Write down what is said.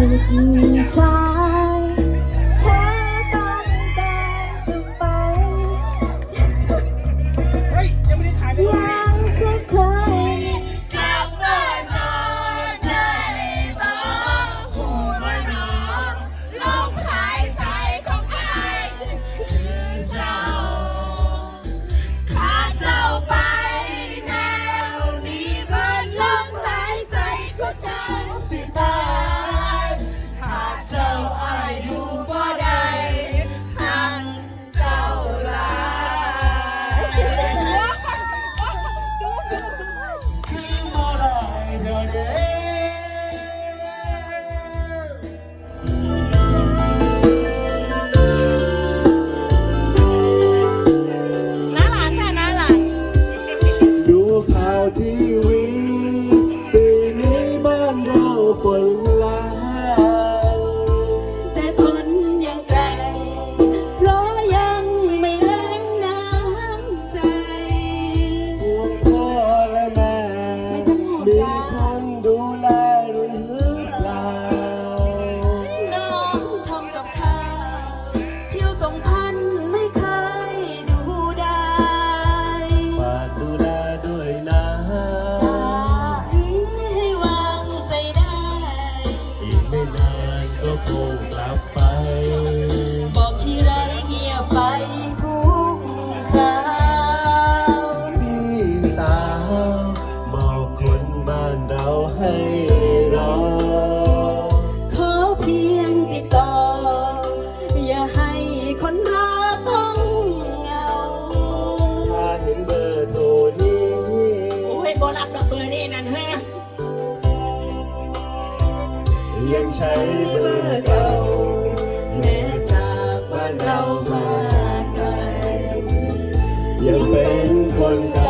เธอ เรับดอกเบอร์นี่นั่นเฮ้ยังใช้เบอร์เก่าแม้จากบ้านเรามาไกลยังเป็นคนเก่า